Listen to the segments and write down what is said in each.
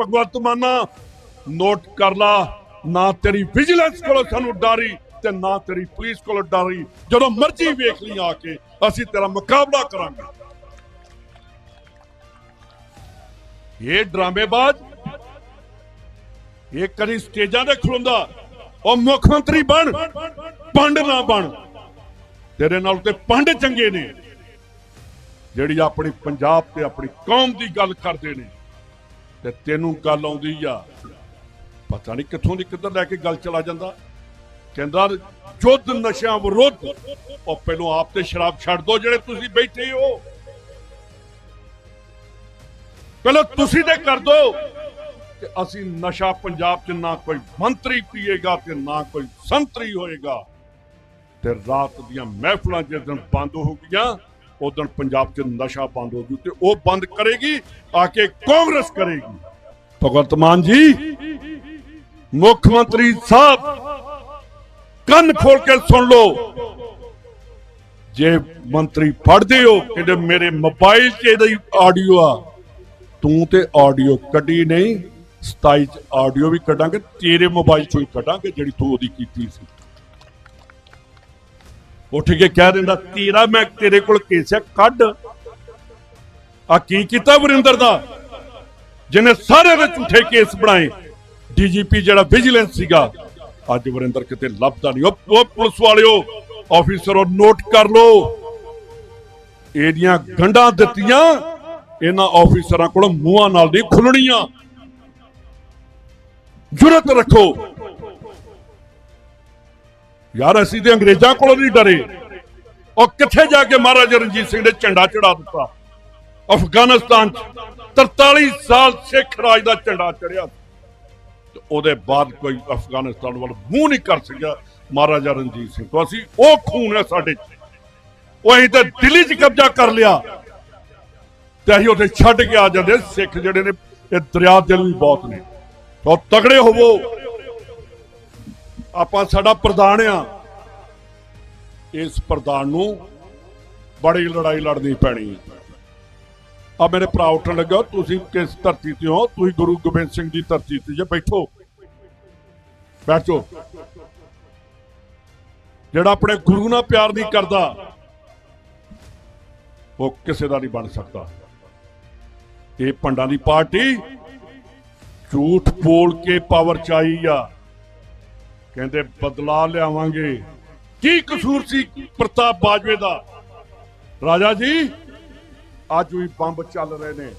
ਭਗਵੰਤ ਮਾਨਾ ਨੋਟ ਕਰ ਲਾ, ਨਾ ਤੇਰੀ ਵਿਜੀਲੈਂਸ ਕੋਲੋਂ ਸਾਨੂੰ ਡਾਰੀ ਤੇ ਨਾ ਤੇਰੀ ਪੁਲਿਸ ਕੋਲੋਂ ਡਾਰੀ। ਜਦੋਂ ਮਰਜ਼ੀ ਵੇਖ ਲਈ ਆ ਕੇ, ਅਸੀਂ ਤੇਰਾ ਮੁਕਾਬਲਾ ਕਰਾਂਗੇ। ਇਹ ਡਰਾਮੇਬਾਜ਼, ਇਹ ਕਦੀ ਸਟੇਜਾਂ ਤੇ ਖਲੋਂਦਾ, ਉਹ ਮੁੱਖ ਮੰਤਰੀ ਬਣ, ਪੰਡ ਨਾ ਬਣ। ਤੇਰੇ ਨਾਲ ਤੇ ਪੰਡ ਚੰਗੇ ਨੇ, ਜਿਹੜੀ ਆਪਣੀ ਪੰਜਾਬ ਤੇ ਆਪਣੀ ਕੌਮ ਦੀ ਗੱਲ ਕਰਦੇ ਨੇ। ਤੇ ਤੈਨੂੰ ਗੱਲ ਆਉਂਦੀ ਆ। ਪਤਾ ਨਹੀਂ ਕਿੱਥੋਂ ਦੀ ਕਿੱਧਰ ਲੈ ਕੇ ਗੱਲ ਚਲਾ ਜਾਂਦਾ। ਕਹਿੰਦਾ, ਜੁੱਧ ਨਸ਼ਿਆਂ ਵਿਰੁੱਧ ਉਹ ਪਹਿਲੋਂ ਆਪ ਤੇ ਸ਼ਰਾਬ ਛੱਡ ਦੋ ਜਿਹੜੇ ਤੁਸੀਂ ਬੈਠੇ ਹੋ। ਪਹਿਲਾਂ ਤੁਸੀਂ ਤੇ ਕਰ ਦੋ ਕਿ ਅਸੀਂ ਨਸ਼ਾ ਪੰਜਾਬ 'ਚ ਨਾ ਕੋਈ ਮੰਤਰੀ ਪੀਏਗਾ ਤੇ ਨਾ ਕੋਈ ਸੰਤਰੀ ਹੋਏਗਾ। ਤੇ ਰਾਤ ਦੀਆਂ ਮਹਿਫਲਾਂ ਜਿਸ ਦਿਨ ਬੰਦ ਹੋ ਗਈਆਂ ਉਦੋਂ ਪੰਜਾਬ 'ਚ ਨਸ਼ਾ ਬੰਦ ਹੋ ਜੂ ਤੇ ਉਹ ਬੰਦ ਕਰੇਗੀ, ਆ ਕੇ ਕਾਂਗਰਸ ਕਰੇਗੀ। ਭਗਵੰਤ ਮਾਨ ਜੀ, ਮੁੱਖ ਮੰਤਰੀ ਸਾਹਿਬ, ਕੰਨ ਖੋਲ ਕੇ ਸੁਣ ਲਓ। ਜੇ ਮੰਤਰੀ ਫੜਦੇ ਹੋ, ਕਹਿੰਦੇ ਮੇਰੇ ਮੋਬਾਈਲ 'ਚ ਇਹਦੀ ਆਡੀਓ ਆ। ਤੂੰ ਤੇ ਆਡੀਓ ਕੱਢੀ ਨਹੀਂ 27 ਚ ਆਡੀਓ ਵੀ ਕੱਢਾਂਗੇ, ਤੇਰੇ ਮੋਬਾਈਲ ਚੋਂ ਹੀ ਕੱਢਾਂਗੇ ਜਿਹੜੀ ਤੂੰ ਉਹਦੀ ਕੀਤੀ ਸੀ। ਉੱਠ ਕੇ ਕਹਿ ਦਿੰਦਾ, ਤੇਰਾ ਮੈਂ ਤੇਰੇ ਕੋਲ ਕੇਸ ਹੈ, ਕੱਢ। ਆ ਕੀ ਕੀਤਾ ਵਰਿੰਦਰ ਦਾ? ਜਿਹਨੇ ਸਾਰੇ ਦੇ ਝੂਠੇ ਕੇਸ ਬਣਾਏ। ਡੀਜੀਪੀ ਜਿਹੜਾ ਵਿਜੀਲੈਂਸ ਸੀਗਾ, ਅੱਜ ਵਰਿੰਦਰ ਕਿਤੇ ਲੱਭਦਾ ਨਹੀਂ। ਉਹ ਉਹ ਪੁਲਿਸ ਵਾਲਿਓ, ਆਫੀਸਰੋ, ਨੋਟ ਕਰ ਲਓ। ਇਹਦੀਆਂ ਗੰਢਾਂ ਦਿੱਤੀਆਂ, ਇਹਨਾਂ ਆਫੀਸਰਾਂ ਕੋਲ ਮੂੰਹਾਂ ਨਾਲ ਨਹੀਂ ਖੁੱਲਣੀਆਂ ਜੁਰਤ ਰੱਖੋ। ਯਾਰ ਅਸੀਂ ਤੇ ਅੰਗਰੇਜ਼ਾਂ ਕੋਲੋਂ ਨਹੀਂ ਡਰੇ। ਉਹ ਕਿੱਥੇ ਜਾ ਕੇ ਮਹਾਰਾਜਾ ਰਣਜੀਤ ਸਿੰਘ ਨੇ ਝੰਡਾ ਚੜਾ ਦਿੱਤਾ? ਅਫਗਾਨਿਸਤਾਨ 'ਚ 43 ਸਾਲ ਸਿੱਖ ਰਾਜ ਦਾ ਝੰਡਾ ਚੜਿਆ ਤੇ ਉਹਦੇ ਬਾਅਦ ਕੋਈ ਅਫਗਾਨਿਸਤਾਨ ਵੱਲ ਮੂੰਹ ਨਹੀਂ ਕਰ ਸਕਿਆ ਮਹਾਰਾਜਾ ਰਣਜੀਤ ਸਿੰਘ ਤੋਂ। ਅਸੀਂ ਉਹ ਖੂਨ ਹੈ ਸਾਡੇ 'ਚ। ਉਹ ਅਸੀਂ ਤਾਂ ਦਿੱਲੀ 'ਚ ਕਬਜ਼ਾ ਕਰ ਲਿਆ। ਤੇ ਅਸੀਂ ਉੱਥੇ ਛੱਡ ਕੇ ਆ ਜਾਂਦੇ। ਸਿੱਖ ਜਿਹੜੇ ਨੇ, ਇਹ ਦਰਿਆ ਦਿਲ ਵੀ ਬਹੁਤ ਨੇ। ਤੋ ਤਗੜੇ ਹੋਵੋ। ਆਪਾਂ ਸਾਡਾ ਪ੍ਰਧਾਨ ਆ। ਇਸ ਪ੍ਰਧਾਨ ਨੂੰ ਬੜੀ ਲੜਾਈ ਲੜਨੀ ਪੈਣੀ। ਆ ਮੇਰੇ ਭਰਾ ਉੱਠਣ ਲੱਗਾ, ਤੁਸੀਂ ਕਿਸ ਧਰਤੀ ਤੇ ਹੋ? ਤੁਸੀਂ ਗੁਰੂ ਗੋਬਿੰਦ ਸਿੰਘ ਦੀ ਧਰਤੀ ਤੇ ਜੇ ਬੈਠੋ। ਬੈਠੋ। ਜਿਹੜਾ ਆਪਣੇ ਗੁਰੂ ਨਾਲ ਪਿਆਰ ਨਹੀਂ ਕਰਦਾ, ਉਹ ਕਿਸੇ ਦਾ ਨਹੀਂ ਬਣ ਸਕਦਾ। ਇਹ ਪੰਡਾਂ ਦੀ ਪਾਰਟੀ ਝੂਠ ਬੋਲ ਕੇ ਪਾਵਰ ਚ ਆਈ ਆ। ਕਹਿੰਦੇ ਬਦਲਾ ਲਿਆਵਾਂਗੇ। ਕੀ ਕਸੂਰ ਸੀ ਪ੍ਰਤਾਪ ਬਾਜਵੇ ਦਾ? ਰਾਜਾ ਜੀ, ਅੱਜ ਵੀ ਬੰਬ ਚੱਲ ਰਹੇ ਨੇ।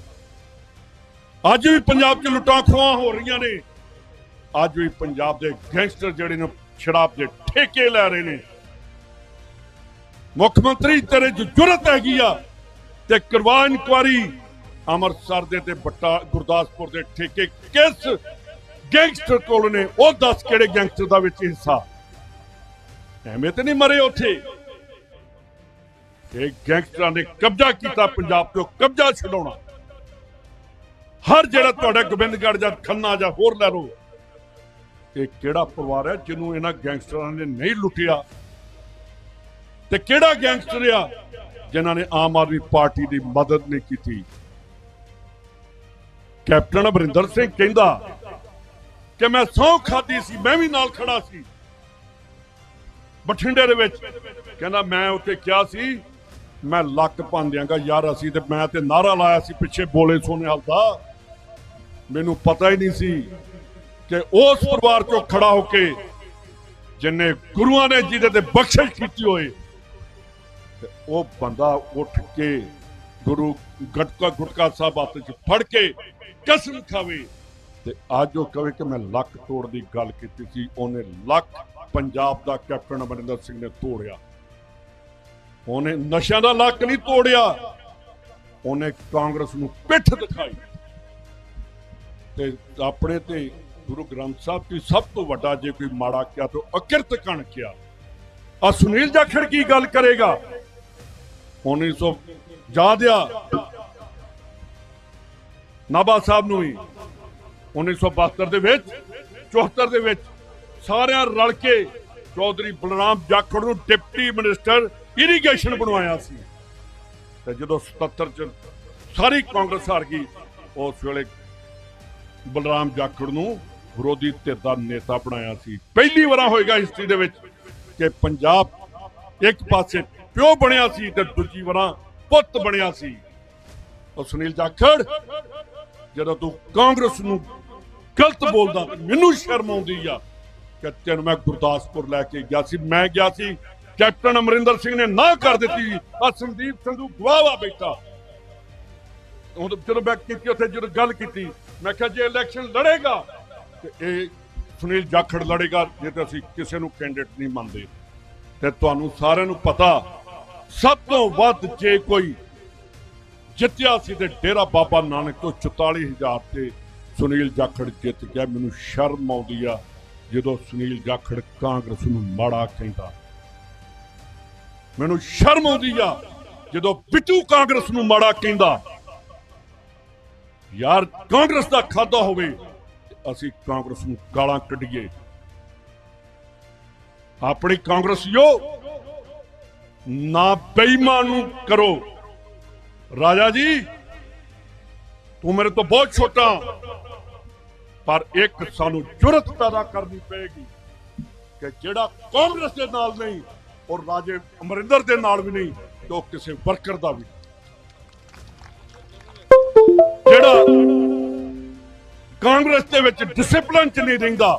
ਅੱਜ ਵੀ ਪੰਜਾਬ 'ਚ ਲੁੱਟਾਂ ਖੋਹਾਂ ਹੋ ਰਹੀਆਂ ਨੇ। ਅੱਜ ਵੀ ਪੰਜਾਬ ਦੇ ਗੈਂਗਸਟਰ ਜਿਹੜੇ ਨੇ ਸ਼ਰਾਬ ਦੇ ਠੇਕੇ ਲੈ ਰਹੇ ਨੇ। ਮੁੱਖ ਮੰਤਰੀ ਤੇਰੇ 'ਚ ਜੁਰਤ ਹੈਗੀ ਆ ਤੇ ਕਰਵਾ ਇਨਕੁਆਰੀ ਅੰਮ੍ਰਿਤਸਰ ਦੇ ਤੇ ਬੱਟਾ ਗੁਰਦਾਸਪੁਰ ਦੇ ਠੇਕੇ ਕਿਸ ਗੈਂਗਸਟਰ ਕੋਲ ਨੇ, ਉਹ ਦੱਸ ਕਿਹੜੇ ਗੈਂਗਸਟਰ ਦਾ ਵਿੱਚ ਹਿੱਸਾ? ਐਵੇਂ ਤੇ ਨਹੀਂ ਮਰੇ ਉੱਥੇ। ਇਹ ਗੈਂਗਸਟਰਾਂ ਨੇ ਕਬਜ਼ਾ ਕੀਤਾ ਪੰਜਾਬ ਤੋਂ, ਕਬਜ਼ਾ ਛਡਾਉਣਾ। ਹਰ ਜਿਹੜਾ ਤੁਹਾਡਾ ਗੋਬਿੰਦਗੜ੍ਹ ਜਾਂ ਖੰਨਾ ਜਾਂ ਹੋਰ ਲੈ ਲਓ, ਇਹ ਕਿਹੜਾ ਪਰਿਵਾਰ ਹੈ ਜਿਹਨੂੰ ਇਹਨਾਂ ਗੈਂਗਸਟਰਾਂ ਨੇ ਨਹੀਂ ਲੁੱਟਿਆ? ਤੇ ਕਿਹੜਾ ਗੈਂਗਸਟਰ ਆ ਜਿਨ੍ਹਾਂ ਨੇ ਆਮ ਆਦਮੀ ਪਾਰਟੀ ਦੀ ਮਦਦ ਨਹੀਂ ਕੀਤੀ? ਕੈਪਟਨ ਅਮਰਿੰਦਰ ਸਿੰਘ ਕਹਿੰਦਾ ਕਿ ਮੈਂ ਸੌ ਖਾਦੀ ਸੀ, ਮੈਂ ਵੀ ਨਾਲ ਖੜਾ ਸੀ। ਬਠਿੰਡੇ ਦੇ ਵਿੱਚ ਕਹਿੰਦਾ, ਮੈਂ ਉੱਥੇ ਕਿਹਾ ਸੀ, ਮੈਂ ਲੱਕ ਭੰਨ ਦਿਆਂਗਾ ਯਾਰ ਅਸੀਂ ਤੇ ਮੈਂ ਤੇ ਨਾਰਾ ਲਾਇਆ ਸੀ ਪਿੱਛੇ ਬੋਲੇ ਸੋਨੇ ਹਾਲ ਮੈਨੂੰ ਪਤਾ ਹੀ ਨਹੀਂ ਸੀ ਕਿ ਉਸ ਪਰਿਵਾਰ ਚੋਂ ਖੜਾ ਹੋ ਕੇ ਜਿੰਨੇ ਗੁਰੂਆਂ ਨੇ ਜਿਹਦੇ ਤੇ ਬਖਸ਼ਿਸ਼ ਕੀਤੀ ਹੋਏ, ਤੇ ਉਹ ਬੰਦਾ ਉੱਠ ਕੇ ਗੁਰੂ ਗਟਕਾ ਗੁਟਕਾ ਸਾਹਿਬ ਹੱਥ 'ਚ ਫੜ ਕੇ ਕਸਮ ਖਾਵੇ। ਤੇ ਅੱਜ ਉਹ ਕਹੇ ਕਿ ਮੈਂ ਲੱਕ ਤੋੜ ਦੀ ਗੱਲ ਕੀਤੀ ਸੀ, ਉਹਨੇ ਲੱਕ ਪੰਜਾਬ ਦਾ ਕੈਪਟਨ ਅਮਰਿੰਦਰ ਸਿੰਘ ਨੇ ਤੋੜਿਆ। ਉਹਨੇ ਨਸ਼ਿਆਂ ਦਾ ਲੱਕ ਨਹੀਂ ਤੋੜਿਆ। ਉਹਨੇ ਕਾਂਗਰਸ ਨੂੰ ਪਿੱਠ ਦਿਖਾਈ। ਤੇ ਆਪਣੇ ਤੇ ਗੁਰੂ ਗ੍ਰੰਥ ਸਾਹਿਬ ਦੀ ਸਭ ਤੋਂ ਵੱਡਾ ਜੇ ਕੋਈ ਮਾੜਾ ਕਿਹਾ ਤਾਂ ਅਕਿਰਤ ਕਣ ਕਿਹਾ। ਆ ਸੁਨੀਲ ਜਾਖੜ ਕੀ ਗੱਲ ਕਰੇਗਾ? 1900 ਯਾਦ ਆ ਨਾਭਾ ਸਾਹਿਬ ਨੂੰ ਹੀ 1972 ਦੇ ਵਿੱਚ 74 ਦੇ ਵਿੱਚ ਸਾਰਿਆਂ ਰਲ ਕੇ ਚੌਧਰੀ ਬਲਰਾਮ ਜਾਖੜ ਨੂੰ ਡਿਪਟੀ ਮਿਨਿਸਟਰ ਇਰੀਗੇਸ਼ਨ ਬਣਵਾਇਆ ਸੀ। ਤੇ ਜਦੋਂ 77 ਚ ਸਾਰੀ ਕਾਂਗਰਸ ਹਾਰ ਗਈ, ਉਸ ਵੇਲੇ ਬਲਰਾਮ ਜਾਖੜ ਨੂੰ ਵਿਰੋਧੀ ਧਿਰ ਦਾ ਨੇਤਾ ਬਣਾਇਆ ਸੀ। ਪਹਿਲੀ ਵਾਰ ਹੋਏਗਾ ਹਿਸਟਰੀ ਦੇ ਵਿੱਚ ਕਿ ਪੰਜਾਬ ਇੱਕ ਪਾਸੇ ਪਿਓ ਬਣਿਆ ਸੀ ਤੇ ਦੂਜੀ ਵਾਰ ਪੁੱਤ ਬਣਿਆ ਸੀ। ਉਹ ਸੁਨੀਲ ਜਾਖੜ, ਜਦੋਂ ਤੂੰ ਕਾਂਗਰਸ ਨੂੰ ਗਲਤ ਬੋਲਦਾ, ਮੈਨੂੰ ਸ਼ਰਮ ਆਉਂਦੀ ਆ। ਕਿ ਤੈਨੂੰ ਮੈਂ ਗੁਰਦਾਸਪੁਰ ਲੈ ਕੇ ਗਿਆ ਸੀ, ਮੈਂ ਗਿਆ ਸੀ, ਕੈਪਟਨ ਅਮਰਿੰਦਰ ਸਿੰਘ ਨੇ ਨਾ ਕਰ ਦਿੱਤੀ ਆ ਸੰਦੀਪ ਸੰਧੂ ਗਵਾਵਾ ਬੈਠਾ ਉਹ ਜਦੋਂ ਮੈਂ ਕੀਤੀ, ਉੱਥੇ ਜਦੋਂ ਗੱਲ ਕੀਤੀ, ਮੈਂ ਕਿਹਾ ਜੇ ਇਲੈਕਸ਼ਨ ਲੜੇਗਾ, ਤੇ ਇਹ ਸੁਨੀਲ ਜਾਖੜ ਲੜੇਗਾ, ਜੇ ਤੇ ਅਸੀਂ ਕਿਸੇ ਨੂੰ ਕੈਂਡੀਡੇਟ ਨਹੀਂ ਮੰਨਦੇ। ਤੇ ਤੁਹਾਨੂੰ ਸਾਰਿਆਂ ਨੂੰ ਪਤਾ, ਸਭ ਤੋਂ ਵੱਧ ਜੇ ਕੋਈ ਜਿੱਤਿਆ ਸੀ ਤੇ ਡੇਰਾ ਬਾਬਾ ਨਾਨਕ ਤੋਂ 44000 ਤੇ ਸੁਨੀਲ ਜਾਖੜ ਜਿੱਤ ਗਿਆ। ਮੈਨੂੰ ਸ਼ਰਮ ਆਉਂਦੀ ਆ ਜਦੋਂ ਸੁਨੀਲ ਜਾਖੜ ਕਾਂਗਰਸ ਨੂੰ ਮਾੜਾ ਕਹਿੰਦਾ। ਮੈਨੂੰ ਸ਼ਰਮ ਆਉਂਦੀ ਆ ਜਦੋਂ ਬਿੱਟੂ ਕਾਂਗਰਸ ਨੂੰ ਮਾੜਾ ਕਹਿੰਦਾ। ਯਾਰ ਕਾਂਗਰਸ ਦਾ ਖਾਦਾ ਹੋਵੇ ਅਸੀਂ ਕਾਂਗਰਸ ਨੂੰ ਗਾਲਾਂ ਕੱਢੀਏ। ਆਪਣੀ ਕਾਂਗਰਸੀਓ ਨਾ ਬੇਈਮਾਨ ਨੂੰ ਕਰੋ। ਰਾਜਾ ਜੀ, ਤੂੰ ਮੇਰੇ ਤੋਂ ਬਹੁਤ ਛੋਟਾ। ਪਰ ਇੱਕ ਸਾਨੂੰ ਜੁਰਤ ਪੈਦਾ ਕਰਨੀ ਪਏਗੀ ਕਿ ਜਿਹੜਾ ਕਾਂਗਰਸ ਦੇ ਨਾਲ ਨਹੀਂ ਔਰ ਰਾਜੇ ਅਮਰਿੰਦਰ ਦੇ ਨਾਲ ਵੀ ਨਹੀਂ, ਤੇ ਉਹ ਕਿਸੇ ਵਰਕਰ ਦਾ ਵੀ ਜਿਹੜਾ ਕਾਂਗਰਸ ਦੇ ਵਿੱਚ ਡਿਸਪਲਿਨ ਚ ਨਹੀਂ ਰਹਿੰਦਾ,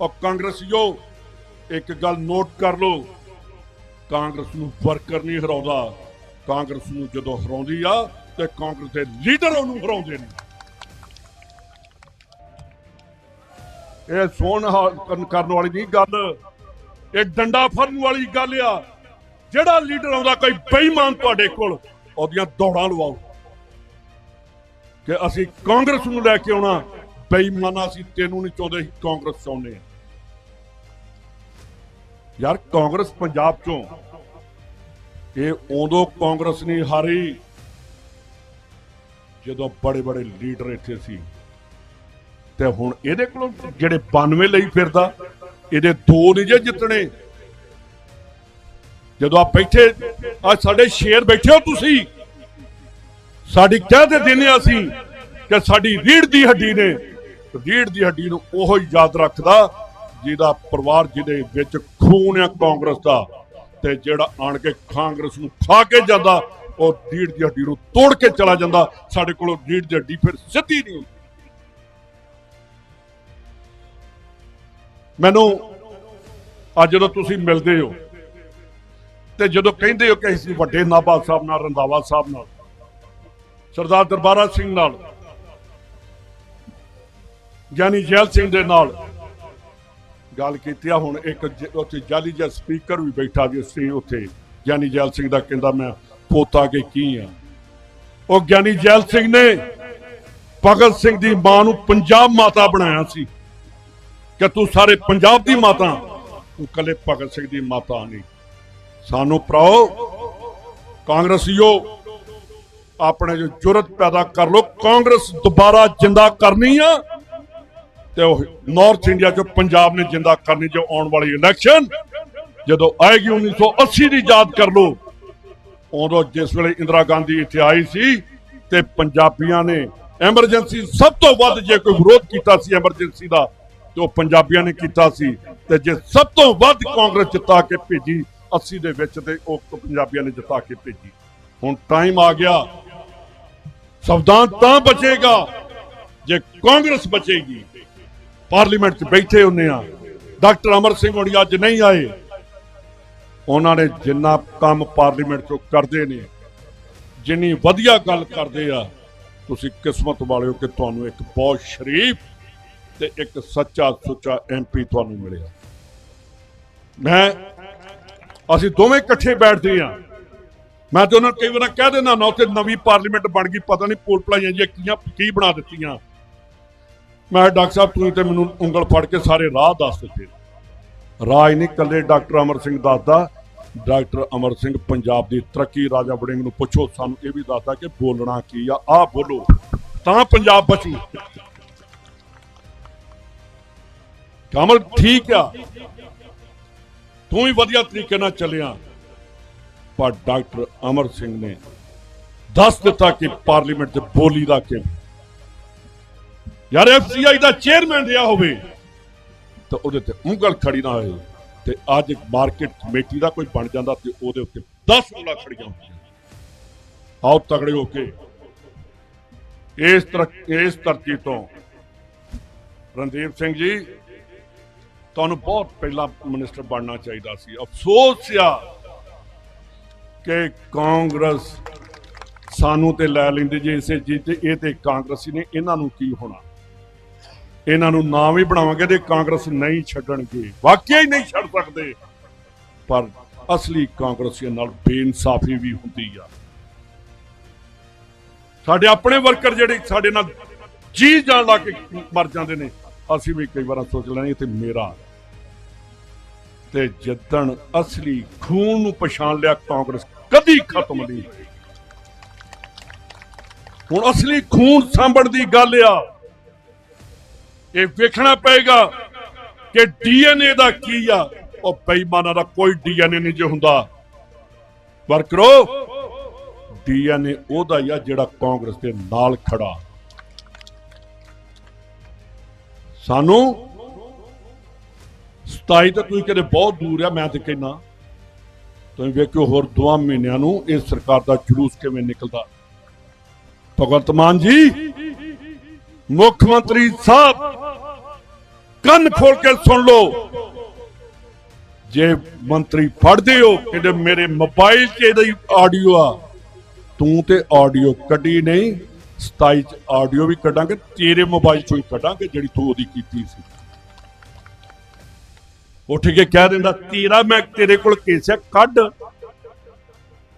ਉਹ ਕਾਂਗਰਸੀਓ ਇੱਕ ਗੱਲ ਨੋਟ ਕਰ ਲਓ, ਕਾਂਗਰਸ ਨੂੰ ਵਰਕਰ ਨਹੀਂ ਹਰਾਉਂਦਾ। ਕਾਂਗਰਸ ਨੂੰ ਜਦੋਂ ਹਰਾਉਂਦੀ ਆ, ਤੇ ਕਾਂਗਰਸ ਦੇ ਲੀਡਰ ਉਹਨੂੰ ਹਰਾਉਂਦੇ ਨੇ। ਇਹ ਸੋਹਣ ਕਰਨ ਵਾਲੀ ਨਹੀਂ ਗੱਲ। ਇਹ ਡੰਡਾ ਫੜਨ ਵਾਲੀ ਗੱਲ ਆ। ਜਿਹੜਾ ਲੀਡਰ ਆਉਂਦਾ ਕੋਈ ਬੇਈਮਾਨ ਤੁਹਾਡੇ ਕੋਲ, ਉਹਦੀਆਂ ਦੌੜਾਂ ਲਵਾਓ। ਕਿ ਅਸੀਂ ਕਾਂਗਰਸ ਨੂੰ ਲੈ ਕੇ ਆਉਣਾ, ਬੇਈਮਾਨਾ ਅਸੀਂ ਤੈਨੂੰ ਨਹੀਂ ਚਾਹੁੰਦੇ, ਅਸੀਂ ਕਾਂਗਰਸ ਚਾਹੁੰਦੇ ਆ ਯਾਰ ਕਾਂਗਰਸ ਪੰਜਾਬ ਚੋਂ, ਇਹ ਉਦੋਂ ਕਾਂਗਰਸ ਨਹੀਂ ਹਾਰੀ, ਜਦੋਂ ਬੜੇ ਬੜੇ ਲੀਡਰ ਇੱਥੇ ਸੀ। ਤੇ ਹੁਣ ਇਹਦੇ ਕੋਲ ਜਿਹੜੇ 92 ਲਈ ਫਿਰਦਾ, ਇਹਦੇ ਦੋ ਨਹੀਂ ਜੇ ਜਿੱਤਣੇ। ਜਦੋਂ ਆ ਬੈਠੇ ਆ ਸਾਡੇ ਸ਼ੇਰ ਬੈਠੇ ਹੋ ਤੁਸੀਂ, ਸਾਡੀ ਕਹਿ ਦੇ ਅਸੀਂ ਕਿ ਸਾਡੀ ਰੀੜ ਦੀ ਹੱਡੀ ਨੇ, ਰੀੜ ਦੀ ਹੱਡੀ ਨੂੰ ਉਹ ਹੀ ਯਾਦ ਰੱਖਦਾ ਜਿਹਦਾ ਪਰਿਵਾਰ ਜਿਹਦੇ ਵਿੱਚ ਖੂਨ ਆ ਕਾਂਗਰਸ ਦਾ ਤੇ ਜਿਹੜਾ ਆਣ ਕੇ ਕਾਂਗਰਸ ਨੂੰ ਖਾ ਕੇ ਜਾਂਦਾ, ਉਹ ਰੀੜ ਦੀ ਹੱਡੀ ਨੂੰ ਤੋੜ ਕੇ ਚਲਾ ਜਾਂਦਾ, ਸਾਡੇ ਕੋਲੋਂ ਰੀੜ ਦੀ ਹੱਡੀ ਫਿਰ ਸਿੱਧੀ ਨਹੀਂ ਮੈਨੂੰ ਅੱਜ ਜਦੋਂ ਤੁਸੀਂ ਮਿਲਦੇ ਹੋ ਤੇ ਜਦੋਂ ਕਹਿੰਦੇ ਹੋ ਕਿ ਅਸੀਂ ਵੱਡੇ ਨਾਭਾ ਸਾਹਿਬ ਨਾਲ, ਰੰਧਾਵਾ ਸਾਹਿਬ ਨਾਲ, ਸਰਦਾਰ ਦਰਬਾਰਾ ਸਿੰਘ ਨਾਲ ਗਿਆਨੀ ਜੈਲ ਸਿੰਘ ਦੇ ਨਾਲ ਗੱਲ ਕੀਤੀ ਆ, ਹੁਣ ਇੱਕ ਉੱਥੇ ਜਾਲੀ ਜਿਹਾ ਸਪੀਕਰ ਵੀ ਬੈਠਾ ਜੀ ਸੀ ਉੱਥੇ ਗਿਆਨੀ ਜੈਲ ਸਿੰਘ ਦਾ ਕਹਿੰਦਾ ਮੈਂ ਪੋਤਾ ਕੇ ਕੀ ਆ। ਉਹ ਗਿਆਨੀ ਜੈਲ ਸਿੰਘ ਨੇ ਭਗਤ ਸਿੰਘ ਦੀ ਮਾਂ ਨੂੰ ਪੰਜਾਬ ਮਾਤਾ ਬਣਾਇਆ ਸੀ। ਕਿ ਤੂੰ ਸਾਰੇ ਪੰਜਾਬ ਦੀ ਮਾਤਾ, ਤੂੰ ਕੱਲੇ ਭਗਤ ਸਿੰਘ ਦੀ ਮਾਤਾ ਨਹੀਂ। ਸਾਨੂੰ ਭਰਾਓ, ਕਾਂਗਰਸੀਓ, ਆਪਣੇ ਜੋ ਜੁਰਤ ਪੈਦਾ ਕਰ ਲੋ ਕਾਂਗਰਸ ਦੁਬਾਰਾ ਜਿੰਦਾ ਕਰਨੀ ਆ ਤੇ ਉਹ ਨਾਰਥ ਇੰਡੀਆ ਚੋਂ ਪੰਜਾਬ ਨੇ ਜਿੰਦਾ ਕਰਨੀ, ਜੋ ਆਉਣ ਵਾਲੀ ਇਲੈਕਸ਼ਨ ਜਦੋਂ ਆਏਗੀ 1980 ਦੀ ਯਾਦ ਕਰ ਲੋ ਉਦੋਂ ਜਿਸ ਵੇਲੇ ਇੰਦਰਾ ਗਾਂਧੀ ਇੱਥੇ ਆਈ ਸੀ ਤੇ ਪੰਜਾਬੀਆਂ ਨੇ ਐਮਰਜੈਂਸੀ ਸਭ ਤੋਂ ਵੱਧ ਜੇ ਕੋਈ ਵਿਰੋਧ ਕੀਤਾ ਸੀ ਐਮਰਜੈਂਸੀ ਦਾ ਤੇ ਉਹ ਪੰਜਾਬੀਆਂ ਨੇ ਕੀਤਾ ਸੀ ਤੇ ਜੇ ਸਭ ਤੋਂ ਵੱਧ ਕਾਂਗਰਸ ਜਿੱਤਾ ਕੇ ਭੇਜੀ 80 ਦੇ ਵਿੱਚ ਤੇ ਉਹ ਪੰਜਾਬੀਆਂ ਨੇ ਜਿੱਤਾ ਕੇ ਭੇਜੀ। ਹੁਣ ਟਾਈਮ ਆ ਗਿਆ। ਸੰਵਿਧਾਨ ਤਾਂ ਬਚੇਗਾ ਜੇ ਕਾਂਗਰਸ ਬਚੇਗੀ। ਪਾਰਲੀਮੈਂਟ 'ਚ ਬੈਠੇ ਹੁੰਨੇ ਆ। ਡਾਕਟਰ ਅਮਰ ਸਿੰਘ ਹੋਣੀ ਅੱਜ ਨਹੀਂ ਆਏ। ਉਹਨਾਂ ਨੇ ਜਿੰਨਾ ਕੰਮ ਪਾਰਲੀਮੈਂਟ 'ਚੋਂ ਕਰਦੇ ਨੇ, ਜਿੰਨੀ ਵਧੀਆ ਗੱਲ ਕਰਦੇ ਆ, ਤੁਸੀਂ ਕਿਸਮਤ ਵਾਲਿਓ ਕਿ ਤੁਹਾਨੂੰ ਇੱਕ ਬਹੁਤ ਸ਼ਰੀਫ ਤੇ ਇੱਕ ਸੱਚਾ ਸੁੱਚਾ ਐਮਪੀ ਤੁਹਾਨੂੰ ਮਿਲਿਆ। ਮੈਂ ਅਸੀਂ ਦੋਵੇਂ ਇਕੱਠੇ ਬੈਠਦੇ ਆ ਮੈਂ ਤੇ ਉਹਨਾਂ ਨੂੰ ਕਈ ਵਾਰ ਕਹਿ ਦਿੰਦਾ ਨਾ, ਉੱਥੇ ਨਵੀਂ ਪਾਰਲੀਮੈਂਟ ਬਣ ਗਈ, ਪਤਾ ਨਹੀਂ ਪੋਲ ਪਲਾਈਆਂ ਜੀ ਕੀਆਂ ਕੀ ਬਣਾ ਦਿੱਤੀਆਂ। ਮੈਂ ਡਾਕਟਰ ਸਾਹਿਬ, ਤੁਸੀਂ ਤੇ ਮੈਨੂੰ ਉਂਗਲ ਫੜ ਕੇ ਸਾਰੇ ਰਾਹ ਦੱਸ ਦਿੱਤੇ। ਰਾਜ ਨਹੀਂ ਕੱਲੇ ਡਾਕਟਰ ਅਮਰ ਸਿੰਘ ਦੱਸਦਾ। ਡਾਕਟਰ ਅਮਰ ਸਿੰਘ ਪੰਜਾਬ ਦੀ ਤਰੱਕੀ, ਰਾਜਾ ਵੜਿੰਗ ਨੂੰ ਪੁੱਛੋ, ਸਾਨੂੰ ਇਹ ਵੀ ਦੱਸਦਾ ਕਿ ਬੋਲਣਾ ਕੀ ਆ। ਆਹ ਬੋਲੋ, ਤਾਂ ਪੰਜਾਬ ਬਚੂ। ਕਮਲ, ਠੀਕ ਆ। ਤੂੰ ਵੀ ਵਧੀਆ ਤਰੀਕੇ ਨਾਲ ਚੱਲਿਆ। ਪਰ ਡਾਕਟਰ ਅਮਰ ਸਿੰਘ ਨੇ ਦੱਸ ਦਿੱਤਾ ਕਿ ਪਾਰਲੀਮੈਂਟ 'ਚ ਬੋਲੀ ਦਾ ਕਿ ਯਾਰ ਐਫਸੀਆਈ ਦਾ ਚੇਅਰਮੈਨ ਰਿਹਾ ਹੋਵੇ, ਤਾਂ ਉਹਦੇ ਤੇ ਉਂਗਲ ਖੜੀ ਨਾ ਹੋਏ ਤੇ ਅੱਜ ਇੱਕ ਮਾਰਕੀਟ ਕਮੇਟੀ ਦਾ ਕੋਈ ਬਣ ਜਾਂਦਾ ਤੇ ਉਹਦੇ ਉੱਤੇ 10 ਉਂਗਲਾਂ ਖੜੀਆਂ ਹੁੰਦੀਆਂ। ਆਓ ਤਗੜੇ ਹੋ ਕੇ ਇਸ ਤਰ੍ਹਾਂ ਇਸ ਧਰਤੀ ਤੋਂ। ਰਣਦੀਪ ਸਿੰਘ ਜੀ ਤੁਹਾਨੂੰ ਬਹੁਤ ਪਹਿਲਾਂ ਮਿਨਿਸਟਰ ਬਣਨਾ ਚਾਹੀਦਾ ਸੀ। ਅਫਸੋਸ ਆ ਕਿ ਕਾਂਗਰਸ ਸਾਨੂੰ ਤੇ ਲੈ ਲੈਂਦੇ ਜੇ ਇਸੇ ਚੀਜ਼ ਤੇ, ਇਹ ਤੇ ਕਾਂਗਰਸੀ ਨੇ ਇਹਨਾਂ ਨੂੰ ਕੀ ਹੋਣਾ? ਇਹਨਾਂ ਨੂੰ ਨਾ ਵੀ ਬਣਾਵਾਂਗੇ ਤੇ ਕਾਂਗਰਸ ਨਹੀਂ ਛੱਡਣਗੇ। ਵਾਕਿਆ ਹੀ ਨਹੀਂ ਛੱਡ ਸਕਦੇ। ਪਰ ਅਸਲੀ ਕਾਂਗਰਸੀਆਂ ਨਾਲ ਬੇਇਨਸਾਫੀ ਵੀ ਹੁੰਦੀ ਆ। ਸਾਡੇ ਆਪਣੇ ਵਰਕਰ ਜਿਹੜੇ ਸਾਡੇ ਨਾਲ ਜੀ ਜਾਣ ਲਾ ਕੇ ਮਰ ਜਾਂਦੇ ਨੇ। ਅਸੀਂ ਵੀ ਕਈ ਵਾਰ ਸੋਚ ਲੈਣੀ ਤੇ ਮੇਰਾ ਤੇ ਜਿੱਦਣ ਅਸਲੀ ਖੂਨ ਨੂੰ ਪਛਾਣ ਲਿਆ, ਕਾਂਗਰਸ ਕਦੀ ਖਤਮ ਨਹੀਂ ਹੁਣ ਅਸਲੀ ਖੂਨ ਸਾਂਭਣ ਦੀ ਗੱਲ ਆ। ਇਹ ਵੇਖਣਾ ਪਏਗਾ ਕਿ ਡੀਐਨਏ ਦਾ ਕੀ ਆ। ਉਹ ਬੇਈਮਾਨਾਂ ਦਾ ਕੋਈ ਡੀਐਨਏ ਨਹੀਂ ਜੇ ਹੁੰਦਾ। ਵਰਕਰੋ, ਡੀਐਨਏ ਉਹਦਾ ਹੀ ਆ ਜਿਹੜਾ ਕਾਂਗਰਸ ਦੇ ਨਾਲ ਖੜਾ। ਸਾਨੂੰ 27 ਤਾਂ ਤੁਸੀਂ ਕਿਤੇ ਬਹੁਤ ਦੂਰ ਆ, ਮੈਂ ਤੇ ਕਹਿਣਾ ਤੁਸੀਂ ਵੇਖਿਓ ਹੋਰ ਦੋਆਂ ਮਹੀਨਿਆਂ ਨੂੰ ਇਸ ਸਰਕਾਰ ਦਾ ਜਲੂਸ ਕਿਵੇਂ ਨਿਕਲਦਾ। ਭਗਵੰਤ ਮਾਨ ਜੀ, ਮੁੱਖ ਮੰਤਰੀ ਸਾਹਿਬ, ਕੰਨ ਖੋਲ ਕੇ ਸੁਣ ਲਓ। ਜੇ ਮੰਤਰੀ ਫੜਦੇ ਹੋ ਕਿ ਮੇਰੇ ਮੋਬਾਈਲ 'ਚ ਇਹਦੀ ਆਡੀਓ ਆ। ਤੂੰ ਤੇ ਆਡੀਓ ਕੱਢੀ ਨਹੀਂ। 27 ਚ ਆਡੀਓ ਵੀ ਕੱਢਾਂਗੇ, ਤੇਰੇ ਮੋਬਾਈਲ 'ਚੋਂ ਹੀ ਕੱਢਾਂਗੇ, ਜਿਹੜੀ ਤੂੰ ਉਹਦੀ ਕੀਤੀ ਸੀ। ਉੱਠ ਕੇ ਕਹਿ ਦਿੰਦਾ, ਤੇਰਾ ਮੈਂ ਤੇਰੇ ਕੋਲ ਕੇਸ ਹੈ ਕੱਢ।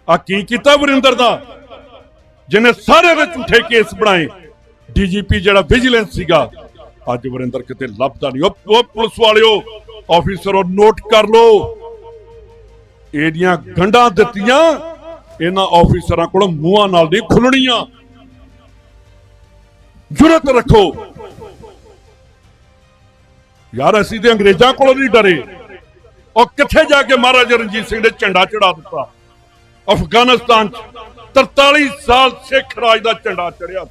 ਆ ਕੀ ਕੀਤਾ ਵਰਿੰਦਰ ਦਾ? ਜਿਹਨੇ ਸਾਰੇ ਦੇ ਝੂਠੇ ਕੇਸ ਬਣਾਏ। ਡੀਜੀਪੀ ਜਿਹੜਾ ਵਿਜੀਲੈਂਸ ਸੀਗਾ, ਅੱਜ ਵਰਿੰਦਰ ਕਿਤੇ ਲੱਭਦਾ ਨਹੀਂ। ਉਹ ਉਹ ਪੁਲਿਸ ਵਾਲਿਓ ਆਫੀਸਰੋ ਨੋਟ ਕਰ ਲਓ। ਇਹਦੀਆਂ ਗੰਢਾਂ ਦਿੱਤੀਆਂ, ਇਹਨਾਂ ਆਫੀਸਰਾਂ ਕੋਲ ਮੂੰਹਾਂ ਨਾਲ ਨਹੀਂ ਖੁੱਲਣੀਆਂ ਜੁਰਤ ਰੱਖੋ। ਯਾਰ, ਅਸੀਂ ਤੇ ਅੰਗਰੇਜ਼ਾਂ ਕੋਲੋਂ ਨਹੀਂ ਡਰੇ। ਉਹ ਕਿੱਥੇ ਜਾ ਕੇ ਮਹਾਰਾਜਾ ਰਣਜੀਤ ਸਿੰਘ ਨੇ ਝੰਡਾ ਚੜਾ ਦਿੱਤਾ? ਅਫਗਾਨਿਸਤਾਨ ਚ 43 ਸਾਲ ਸਿੱਖ ਰਾਜ ਦਾ ਝੰਡਾ ਚੜਿਆ।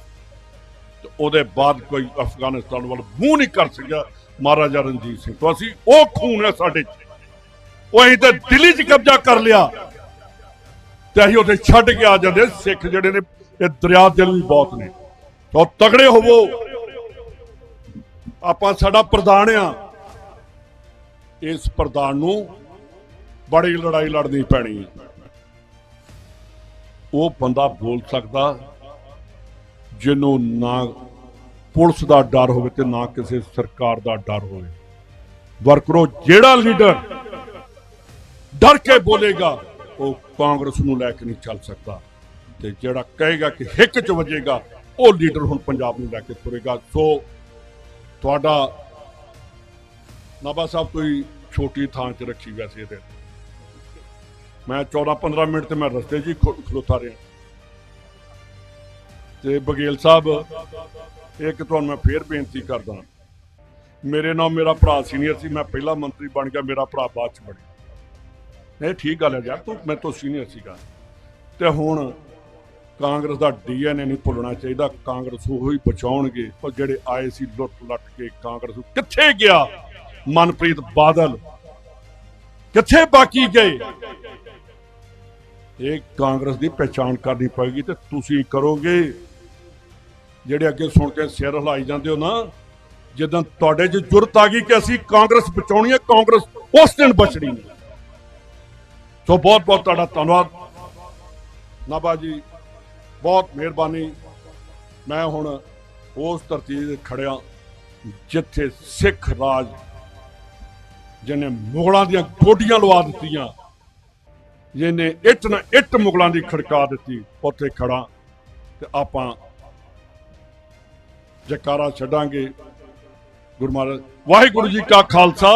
ਤੇ ਉਹਦੇ ਬਾਅਦ ਕੋਈ ਅਫਗਾਨਿਸਤਾਨ ਵੱਲ ਮੂੰਹ ਨਹੀਂ ਕਰ ਸਕਿਆ ਮਹਾਰਾਜਾ ਰਣਜੀਤ ਸਿੰਘ ਤੋਂ। ਅਸੀਂ ਉਹ ਖੂਨ ਹੈ ਸਾਡੇ ਚ। ਉਹ ਅਸੀਂ ਤਾਂ ਦਿੱਲੀ 'ਚ ਕਬਜ਼ਾ ਕਰ ਲਿਆ। ਤੇ ਅਸੀਂ ਉੱਥੇ ਛੱਡ ਕੇ ਆ ਜਾਂਦੇ। ਸਿੱਖ ਜਿਹੜੇ ਨੇ, ਇਹ ਦਰਿਆ ਦਿਲ ਵੀ ਬਹੁਤ ਨੇ। ਤੋ ਤਗੜੇ ਹੋਵੋ। ਆਪਾਂ ਸਾਡਾ ਪ੍ਰਧਾਨ ਆ। ਇਸ ਪ੍ਰਧਾਨ ਨੂੰ ਬੜੀ ਲੜਾਈ ਲੜਨੀ ਪੈਣੀ। ਹੈ ਉਹ ਬੰਦਾ ਬੋਲ ਸਕਦਾ ਜਿਹਨੂੰ ਨਾ ਪੁਲਿਸ ਦਾ ਡਰ ਹੋਵੇ ਤੇ ਨਾ ਕਿਸੇ ਸਰਕਾਰ ਦਾ ਡਰ ਹੋਵੇ। ਵਰਕਰੋ ਜਿਹੜਾ ਲੀਡਰ ਡਰ ਕੇ ਬੋਲੇਗਾ, ਉਹ ਕਾਂਗਰਸ ਨੂੰ ਲੈ ਕੇ ਨਹੀਂ ਚੱਲ ਸਕਦਾ। ਤੇ ਜਿਹੜਾ ਕਹੇਗਾ ਕਿ ਹਿੱਕ ਚ ਵਜੇਗਾ ਉਹ ਲੀਡਰ ਹੁਣ ਪੰਜਾਬ ਨੂੰ ਲੈ ਕੇ ਤੁਰੇਗਾ। ਸੋ ਤੁਹਾਡਾ ਨਾਬਾ ਸਾਹਿਬ ਕੋਈ ਛੋਟੀ ਥਾਂ 'ਚ ਰੱਖੀ ਵੈਸੇ ਇਹਦੇ ਮੈਂ 14 15 ਮਿੰਟ ਤੇ ਮੈਂ ਰਸਤੇ 'ਚ ਹੀ ਖਲੋ- ਖਲੋਤਾ ਰਿਹਾ। ਤੇ ਬਗੇਲ ਸਾਹਿਬ, ਇੱਕ ਤੁਹਾਨੂੰ ਮੈਂ ਫੇਰ ਬੇਨਤੀ ਕਰਦਾ। ਮੇਰੇ ਨਾਲ ਮੇਰਾ ਭਰਾ ਸੀਨੀਅਰ ਸੀ, ਮੈਂ ਪਹਿਲਾ ਮੰਤਰੀ ਬਣ ਗਿਆ, ਮੇਰਾ ਭਰਾ ਬਾਅਦ 'ਚ ਬਣਿਆ ਨਹੀਂ, ਠੀਕ ਗੱਲ ਹੈ ਯਾਰ, ਤੂੰ, ਮੈਂ ਤੋਂ ਸੀਨੀਅਰ ਸੀਗਾ। ਤੇ ਹੁਣ ਕਾਂਗਰਸ ਦਾ ਡੀਐਨਏ ਨਹੀਂ ਭੁੱਲਣਾ ਚਾਹੀਦਾ, ਕਾਂਗਰਸ ਉਹ ਹੀ ਬਚਾਉਣਗੇ। ਉਹ ਜਿਹੜੇ ਆਏ ਸੀ ਲੁੱਟ ਲੱਟ ਕੇ ਕਾਂਗਰਸ ਕਿੱਥੇ ਗਿਆ? ਮਨਪ੍ਰੀਤ ਬਾਦਲ ਕਿੱਥੇ ਬਾਕੀ ਗਏ? ਇਹ ਕਾਂਗਰਸ ਦੀ ਪਛਾਣ ਕਰਨੀ ਪਏਗੀ ਤੇ ਤੁਸੀਂ ਕਰੋਗੇ। ਜਿਹੜੇ ਅੱਗੇ ਸੁਣ ਕੇ ਸਿਰ ਹਿਲਾਈ ਜਾਂਦੇ ਹੋ ਨਾ, ਜਦੋਂ ਤੁਹਾਡੇ 'ਚ ਜੁਰਤ ਆ ਗਈ ਕਿ ਅਸੀਂ ਕਾਂਗਰਸ ਬਚਾਉਣੀ ਹੈ, ਕਾਂਗਰਸ ਉਸ ਦਿਨ ਬਚਣੀ ਨਹੀਂ ਸੋ ਬਹੁਤ ਬਹੁਤ ਤੁਹਾਡਾ ਧੰਨਵਾਦ। ਨਾਬਾ ਜੀ ਬਹੁਤ ਮਿਹਰਬਾਨੀ। ਮੈਂ ਹੁਣ ਉਸ ਧਰਤੀ ਤੇ ਖੜਿਆ ਜਿੱਥੇ ਸਿੱਖ ਰਾਜ ਜਿਹਨੇ ਮੁਗਲਾਂ ਦੀਆਂ ਗੋਡੀਆਂ ਲਵਾ ਦਿੱਤੀਆਂ, ਜਿਹਨੇ ਇੱਟ ਨਾ ਇੱਟ ਮੁਗਲਾਂ ਦੀ ਖੜਕਾ ਦਿੱਤੀ, ਉੱਥੇ ਖੜਾ ਤੇ ਆਪਾਂ ਜਕਾਰਾ ਛੱਡਾਂਗੇ। ਗੁਰੂ ਮਹਾਰਾਜ, ਵਾਹਿਗੁਰੂ ਜੀ ਕਾ ਖਾਲਸਾ,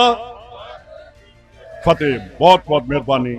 ਫਤਿਹ ਬਹੁਤ ਬਹੁਤ ਮਿਹਰਬਾਨੀ।